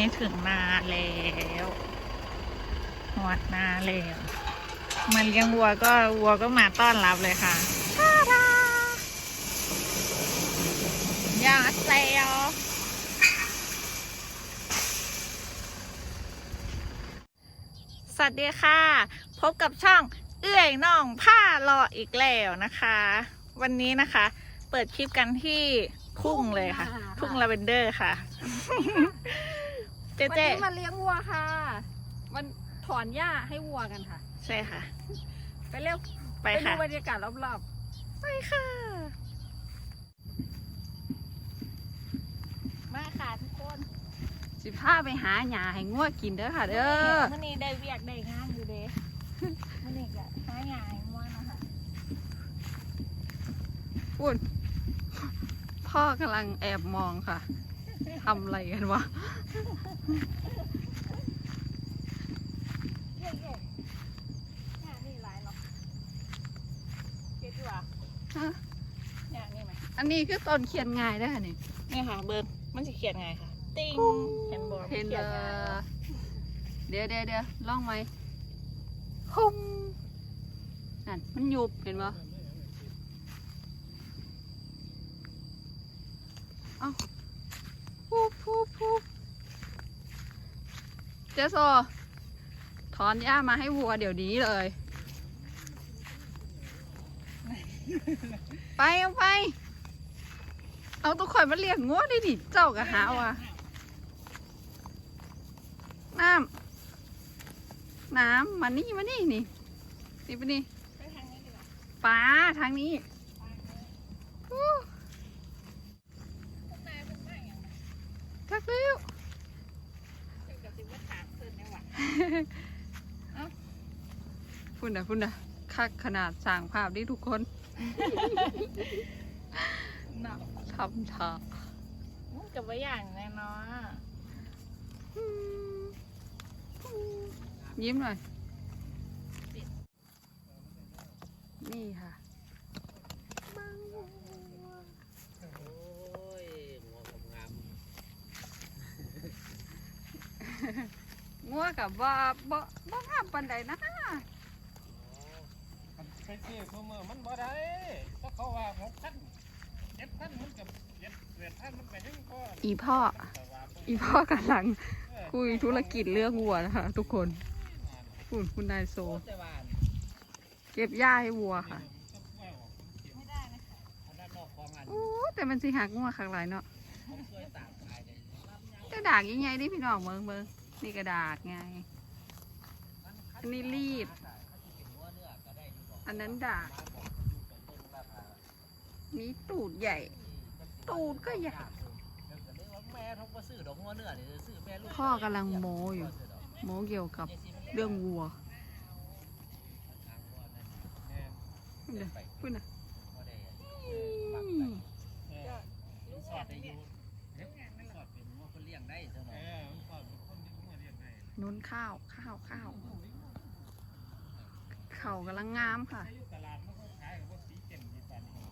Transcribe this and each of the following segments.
นี้ถึงนาแล้วหอดนาแล้วมาเลี้ยงวัวก็วัวก็มาต้อนรับเลยค่ะท่าดายาเซลสวัสดีค่ะ พบกับช่องเอื้อยน้องผ้ารออีกแล้วนะคะ วันนี้นะคะ เปิดคลิปกันที่ทุ่งเลยค่ะ ทุ่งลาเวนเดอร์ค่ะ เจ๊วันเจ๊นี้มาเลี้ยงวัวค่ะ มันถอนหญ้าให้วัวกันค่ะ ใช่ค่ะ ไปเร็วไปไปดูค่ะ บรรยากาศรอบไปค่ะมาค่ะทุกคนๆสิพาไปหาหญ้าให้งัวกินเด้อค่ะ เด้อ มื่อนี้ได้เวียกได้งานอยู่เด้มื่อนี้ก็หาหยายม่วนนะคะพูดพ่อกำลังแอบมองค่ะ ทำอะไรกันวะ เย่เย่หยานี่หลายเนาะเก็ดดีกว่าฮะนี่ไหมอันนี้คือต้นเขียนง่ายได้อค่ะนี่นี่ค่ะ เบิร์นมันจะเขียนไงค่ะ ติ้งเห็นบอร์ดเห็นเลยเดี๋ยวเดี๋ยวเดี๋ยวลองไหมคุ้มนั่นมันยุบเห็นปะเอ้าพูบพูบพูบ เจโซถอนหญ้ามาให้วัวเดี๋ยวนี้เลย ไปเอาไป เอาตัวข่อยมาเลี้ยงงัวได้ดิเจ้ากะหาว่ะน้ำน้ำมานี่มานี่นี่นี่ไปนี่ไปทางนี้ดีกว่าป้าทางนี้อู้ ข้างในเป็นบ้านอย่างไร ทักเร็ว เดี๋ยวจะว่าถามเพิ่นได้หว่า พุ่ นนะพุ่นนะคักขนาดสั่งภาพนี้ทุกคนเนาะทำทามันกับว่าอย่างแน่เนาะยิ้มหน่อย นี่ค่ะโอ้ยงวงามงัวกับว่าบ่บ่งามปันใดนะมัน ไปเที่ยวเมื่อมันบ่ได้ถ้าเขาว่าหกพันเจ็ดพันมันกับเจ็ดแปดพันมันไปยังก็อีพ่อ อีพ่อกำลังคุยธุรกิจเรื่องวัวนะคะทุกคนคุณคุณนายโซ เก็บหญ้าให้วัวค่ะโอ้แต่มันสิหักงัวข้างหลายเนาะกขายเลยแต่ดากยังไงดิพี่น้องเมืองเมืองนี่ก็ดากไงอันนี้รีด อันนั้นดากนี่ตูดใหญ่ ตูดก็ใหญ่แม่ท้องก็ซื้อดอกงัวเนื้อนี่ซื้อแม่ลูกพ่อกำลังโมอยู่ โมเกี่ยวกับเรื่องวัวพูดนะพูดนะบ่ได้อืมสอดได้อยู่สอดเป็นงัวคนเลี้ยงได้ซะหน่อยนุ้นข้าวข้าวข้าว เข่ากำลังงามค่ะตลาดมันก็ขายกับสีเต็มที่ปานนี้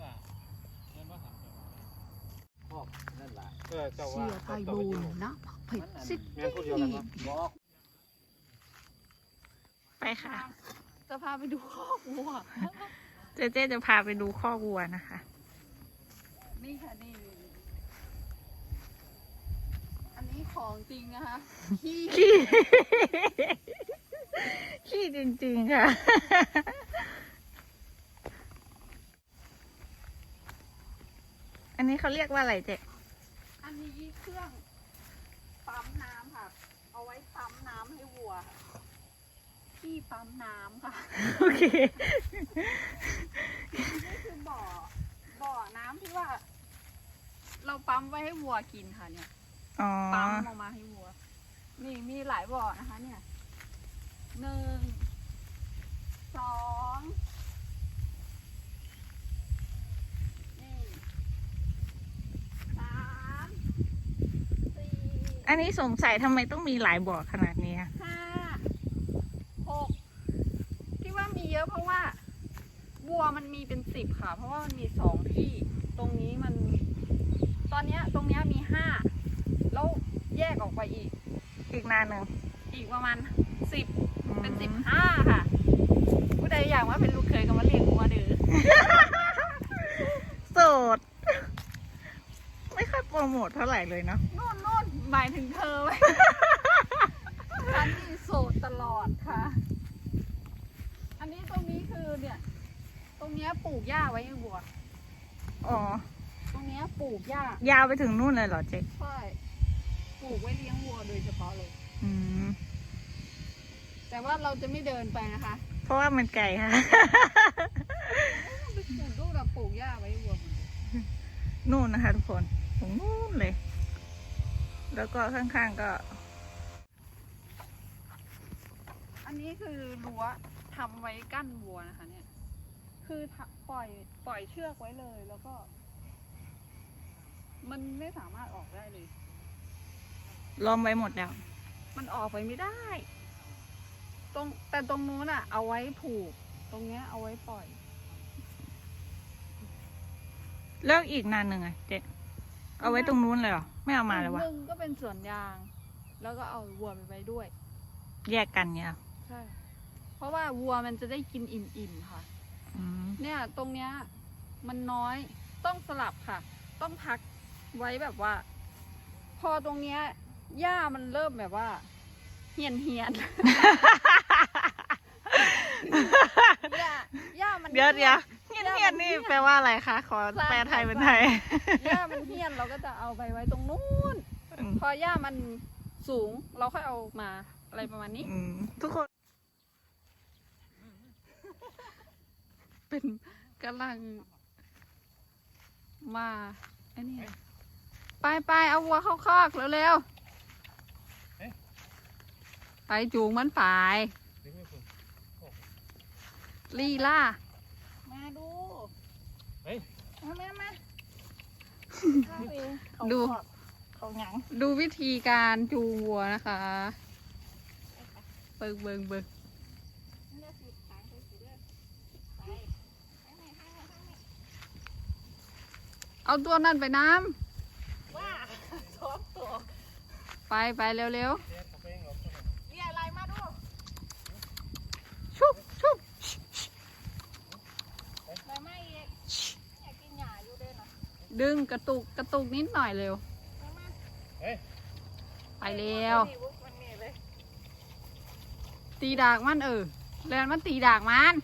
ว่าเงินว่าสามสิบพวกนั่นล่ะเออเจ้าว่าเสียไพบูลย์นะเผ็ดซิตี้บอกไปค่ะ จะพาไปดูคอกวัว เจ๊เจ๊จะพาไปดูข้อกวัวนะคะ นี่ค่ะนี่นี่นี่ อันนี้ของจริงนะคะขี้ ขี้ขี้จริง ๆ ค่ะ อันนี้เขาเรียกว่าอะไรเจ๊อันนี้เครื่องปั๊มน้ำค่ะ เอาไว้ปั๊มน้ำให้วัวค่ะที่ปั๊มน้ำค่ะ โอเค นี่คือบ่อ บ่อน้ำที่ว่า เราปั๊มไว้ให้วัวกินค่ะเนี่ย อ๋อ ปั๊มออกมาให้วัว นี่มีหลายบ่อนะคะเนี่ย หนึ่งสองนี่สามสี่อันนี้สงสัยทำไมต้องมีหลายบ่อขนาดนี้อะห้าหกที่ว่ามีเยอะเพราะว่าวัวมันมีเป็นสิบค่ะ เพราะว่ามันมีสองที่ ตรงนี้มัน ตอนเนี้ยตรงเนี้ยมีห้าแล้วออกไปอีก อีกนานหนึ่งอีกประมาณสิบ เป็น อืม สิบห้าค่ะ ผู้ใดอยากมาเป็นลูกเคยก็มาเลี้ยงวัวเดือ โสด ไม่ ค่อยโปรโมทเท่าไหร่เลยเนาะนู่นนู่นหมายถึงเธอไว้ฉันนี่โสดตลอดค่ะ อันนี้ตรงนี้คือเนี่ย ตรงเนี้ยปลูกหญ้าไว้ให้วัว อ๋อ ตรงเนี้ยปลูกหญ้า ยาวไปถึงนู่นเลยเหรอเจ๊ใช่ ปลูกไว้เลี้ยงวัวโดยเฉพาะเลย อืม แต่ว่าเราจะไม่เดินไปนะคะ เพราะว่ามันไกลค่ะ ไปปลูกลูกเราปลูกหญ้าไว้ให้วัวหมดเลยนู่นนะคะทุกคน ตรงนู่นเลย แล้วก็ข้างๆก็ อันนี้คือรั้วทำไว้กั้นวัวนะคะเนี่ย คือทะปล่อยปล่อยเชือกไว้เลยแล้วก็ มันไม่สามารถออกได้เลย ล้อมไว้หมดแล้ว มันออกไปไม่ได้ ตรงแต่ตรงนู้นอะเอาไว้ผูก ตรงเนี้ยเอาไว้ปล่อยแล้วอีกนานหนึ่งอะเจ๊ เอาไว้ตรงนู้นเลยเหรอ ไม่เอามาเลยวะ หนึ่งก็เป็นสวนยาง แล้วก็เอาวัวไปไว้ด้วย แยกกันเนี่ยเหรอใช่ เพราะว่าวัวมันจะได้กินอิ่มๆค่ะ อืมเนี่ยตรงเนี้ยมันน้อยต้องสลับค่ะ ต้องพักไว้แบบว่า พอตรงเนี้ยหญ้ามันเริ่มแบบว่า เหียนเหียนหญ้าหญ้ามันเดี๋ยวเดี๋ยวเหีเงี ยบๆนี่แปลว่าอะไรคะ ขอแปลไทยเป็นไทย หญ้ามันเหียนเราก็จะเอาไปไว้ตรงนู้น อืม พอหญ้ามันสูงเราค่อยเอามาอะไรประมาณนี้ อืมทุกคน เป็นกำลัง มาไอ้นี่ไปไปเอาวัวเข้าคอกเร็วๆไปจูงมันไปดึงไม่คุณลีล่ามาดู เฮ้ยมามามาเข้าไปเขาดูขอบเขาหยังดูวิธีการจูงวัวนะคะ เบิงเบิงเบิงเอาตัวนั่นไปน้ว่าชอบตัวำไปไปเร็วเรียกเขาไปเองเหรอ เรียอะไรมาดู ๆ ชุบชุบ ไปไม่อีกอยากกินหญ้าอยู่ด้วยนะ ดึงกระตุกกระตุกนิดหน่อยเร็วมามาเฮ้ยไปเร็วนี่วุ้บมันนี่เลยตีดากมันเออเรียนมันตีดากมัน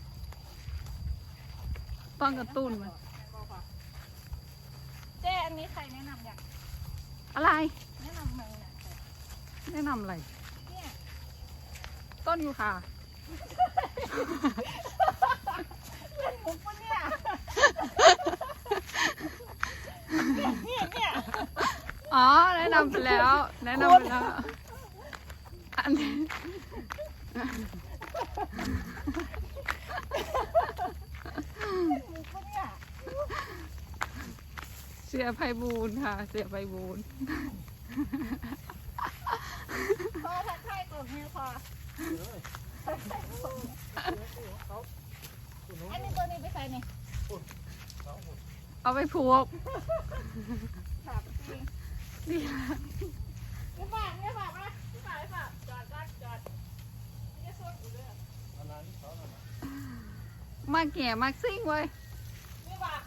ต้องกระตุ้นมัน เจ๊อันนี้ใครแนะนำอยากอะไร แนะนำมึงเนี่ยแนะนำอะไร เนี่ยต้นยูคาเล่นมุกปะเนี่ยเนี่ยเนี่ย อ๋อแนะนำไปแล้ว แนะนำไปแล้วอันนี้มุกปะเนี่ยเสียไพบูลย์ค่ะ เสียไพบูลย์พอทักทายตัวนี้พออันนี้ตัวนี้ไปใส่นี่ เเอาไปผูกถามจริงนี่ไม่ฝากไม่ฝากนะไม่ฝากไม่ฝากจอดจอดจอดนี่ส่วนอยู่ด้วยเอานานที่เขาหน่อยนะมาแก่มาซิ่งเว้ยไม่ฝาก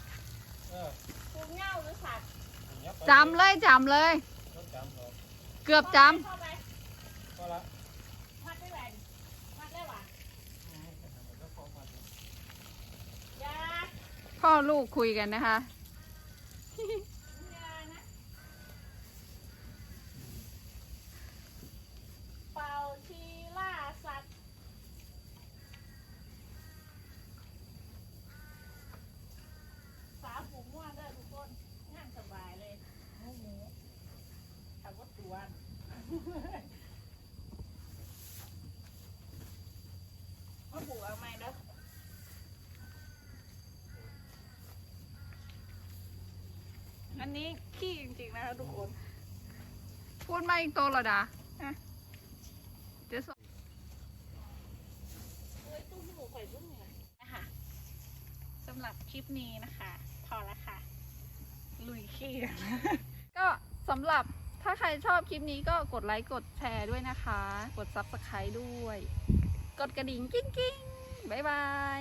เออปูเหง้าหรือสัตว์อย่างเงี้ยไปจำเลยจำเลย รถจำเลยเกือบจเข้าไป ก็ละ มัดได้แหวนมัดได้หวาน อืมแต่ทำไมก็ฟ้องมาดิ ยาำ พ่อลูกคุยกันนะคะ เป่าชีล่าสัตว์ สาวผูม่วนเด้อทุกคนนั่งสบายเลยหมูหมูทำวัตถุวัน มาผูกเอาไหมเด้อ อันนี้ขี้จริงๆนะคะทุกคน พูดมาอีกตัวเหรอดาอะเดี๋ยวส่งเฮ้ยตู้หูข่อยรุ่นเนี่ยนะคะสำหรับคลิปนี้นะคะ พอแล้วค่ะ ลุยขี้ ก็สำหรับถ้าใครชอบคลิปนี้ก็กดไลค์กดแชร์ด้วยนะคะ กด subscribe ด้วย กดกระดิ่งกิ้งกิ้งบ๊ายบาย